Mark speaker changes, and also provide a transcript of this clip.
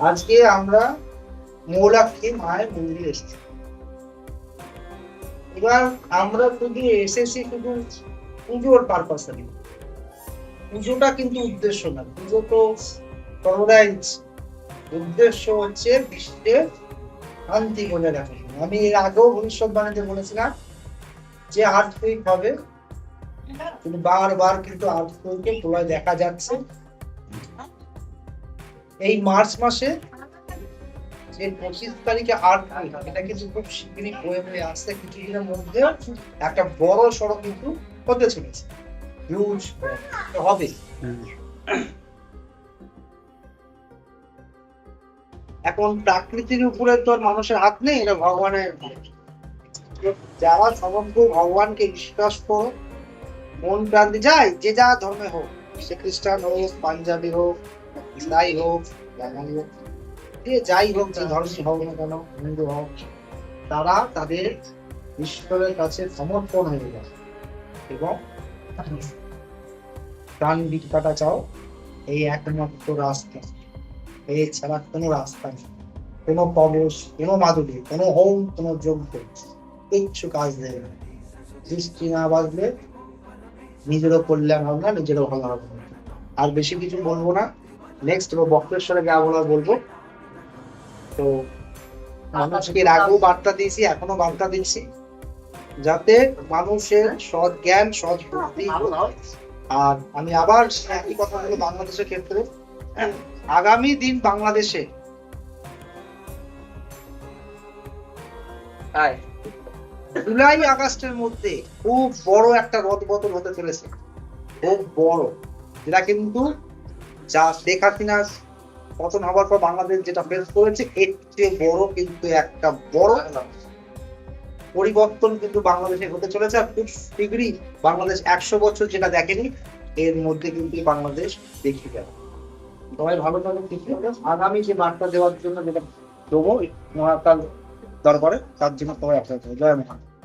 Speaker 1: আজকে আমরা মৌলাক্ষী মায়ের মন্দিরে এসেছি। এবার আমরা শুধু এসেছি শুধু পুজোর পারপাসে পুজোটা কিন্তু উদ্দেশ্য না। পুজো তো সর্বদাই উদ্দেশ্য হচ্ছে বিশ্বের শান্তি বজায় রাখা আমি এর আগেও ভবিষ্যৎবাণীতে বলেছিলাম যে আর্থিক হবে। কিন্তু বারবার কিন্তু আর্থিককে তোলায় দেখা যাচ্ছে। এই মার্চ মাসে যে পঁচিশ তারিখে আর্ট এটা কিন্তু খুব শীঘ্রই বয়ে বয়ে আসছে কিছুদিনের মধ্যে একটা বড় সড়ক কিন্তু হতে চলেছে। হিউজ হবে এখন প্রাকৃতির উপরে তো আর মানুষের হাত নেই এটা ভগবানের। যারা সমগ্র ভগবানকে বিশ্বাস করো মন প্রাণ দিয়ে যায় যে যা ধর্মে হোক সে খ্রিস্টান হোক পাঞ্জাবি হোক ইসাই হোক বাঙালি হোক, যে যাই হোক, যে ধর্মী হোক না কেন, হিন্দু হোক, তারা তাদের ঈশ্বরের কাছে সমর্পণ হয়ে যায় এবং প্রাণ ভিক্ষাটা চাও, এই একমাত্র রাস্তা। এই ছাড়া কোনো রাস্তা নেই। কোনো কবচ কোনো মাধুরী কোনো হোম, কোনো যোগ্য কিচ্ছু কাজ দেবে না দৃষ্টি না বাজলে নিজেরও কল্যাণ হবে না, নিজেরও ভালো হবে আর বেশি কিছু বলব না। নেক্সট বক্রেশ্বরে যা বলার বলব। তো মানুষকে এর আগেও বার্তা দিয়েছি এখনও বার্তা দিচ্ছি। যাতে মানুষের সৎ জ্ঞান সৎ বুদ্ধি আর আমি আবার একই কথা বলব বাংলাদেশের ক্ষেত্রে। আগামী দিন বাংলাদেশে জুলাই আগস্টের মধ্যে খুব বড় একটা রদ বদল হতে চলেছে। খুব বড়। যেটা কিন্তু যা শেখ হাসিনা পতন হওয়ার পর বাংলাদেশ যেটা ফেস করেছে, এর চেয়ে বড় কিন্তু একটা বড় পরিবর্তন কিন্তু বাংলাদেশে হতে চলেছে আর খুব শীঘ্রই বাংলাদেশ একশো বছর যেটা দেখেনি, এর মধ্যে কিন্তু বাংলাদেশ দেখে যাবে। সবাই ভালো ঠিক আগামী যে বার্তা দেওয়ার জন্য যেটা দেবো মহাকাল দরবারে, তার জন্য সবাই আপনার জয় মহাকাল।